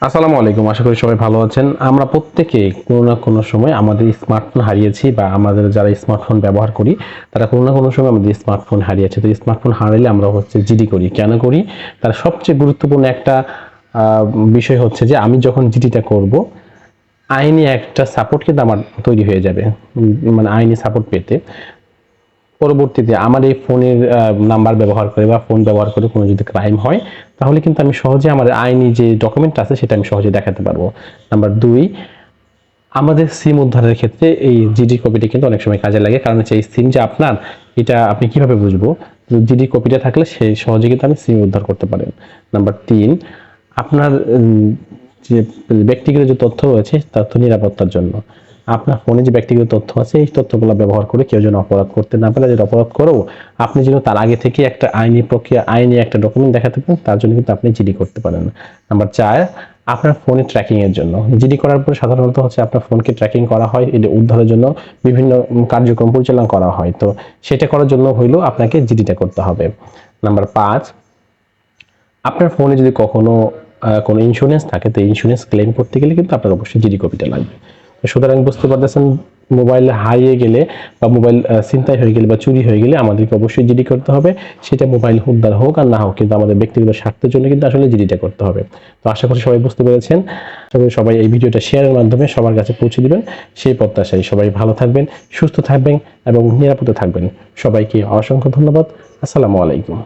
আসসালামু আলাইকুম, আশা করি সবাই ভালো আছেন। আমরা প্রত্যেকে কোনো না কোনো সময় আমাদের স্মার্টফোন হারিয়েছি বা আমাদের যারা স্মার্টফোন ব্যবহার করি, তারা কোনো না কোনো সময় আমাদের স্মার্টফোন হারিয়েছে। তো স্মার্টফোন হারালে আমরা হচ্ছে জিডি করি। কেন করি? তার সবচেয়ে গুরুত্বপূর্ণ একটা বিষয় হচ্ছে যে আমি যখন জিডিটা করব, আইনি একটা সাপোর্ট কিন্তু আমার তৈরি হয়ে যাবে। মানে আইনি সাপোর্ট পেতে। পরবর্তীতে আমার এই ফোনের নাম্বার ব্যবহার করে বা ফোন ব্যবহার করে কোনো যদি ক্রাইম হয়, তাহলে কিন্তু আমি সহজে আমার আইনি যে ডকুমেন্ট আছে সেটা আমি সহজে দেখাতে পারব। নাম্বার দুই, আমাদের সিম উদ্ধারের ক্ষেত্রে এই জিডি কপিটি কিন্তু অনেক সময় কাজে লাগে। কারণ হচ্ছে এই সিম যে আপনার, এটা আপনি কীভাবে বুঝব? জিডি কপিটা থাকলে সেই সহজে কিন্তু আমি সিম উদ্ধার করতে পারেন। নাম্বার তিন, আপনার যে ব্যক্তিগত যে তথ্য রয়েছে, তথ্য নিরাপত্তার জন্য। আপনার ফোনে যে ব্যক্তিগত তথ্য আছে, এই তথ্যগুলো ব্যবহার করে কেউ যেন অপরাধ করতে না পারে যেটা অপরাধ করেও আপনি যেন তার আগে থেকে একটা আইনি প্রক্রিয়া, আইনি একটা ডকুমেন্ট দেখাতে পারেন, তার জন্য কিন্তু আপনি জিডি করতে পারেন। নাম্বার চার, আপনার ফোনে ট্র্যাকিং এর জন্য। জিডি করার পর সাধারণত হচ্ছে আপনার ফোনকে ট্র্যাকিং করা হয়, এটা উদ্ধারের জন্য বিভিন্ন কার্যক্রম পরিচালনা করা হয়। তো সেটা করার জন্য হইলেও আপনাকে জিডিটা করতে হবে। নাম্বার পাঁচ, আপনার ফোনে যদি কখনো কোনো ইন্স্যুরেন্স থাকে, তো ইন্স্যুরেন্স ক্লেম করতে গেলে কিন্তু আপনার অবশ্যই জিডি কপিটা লাগবে। সুতরাং বুঝতে পারতেছেন, মোবাইল হারিয়ে গেলে বা মোবাইল ছিনতাই হয়ে গেলে বা চুরি হয়ে গেলে আমাদেরকে অবশ্যই জিডি করতে হবে। সেটা মোবাইল উদ্ধার হোক, আর না হোক, কিন্তু আমাদের ব্যক্তিগত স্বার্থের জন্য কিন্তু আসলে জিডিটা করতে হবে। তো আশা করি সবাই বুঝতে পেরেছেন। সবাই এই ভিডিওটা শেয়ারের মাধ্যমে সবার কাছে পৌঁছে দিবেন। সেই প্রত্যাশায় সবাই ভালো থাকবেন, সুস্থ থাকবেন এবং নিরাপদে থাকবেন। সবাইকে অসংখ্য ধন্যবাদ। আসসালামু আলাইকুম।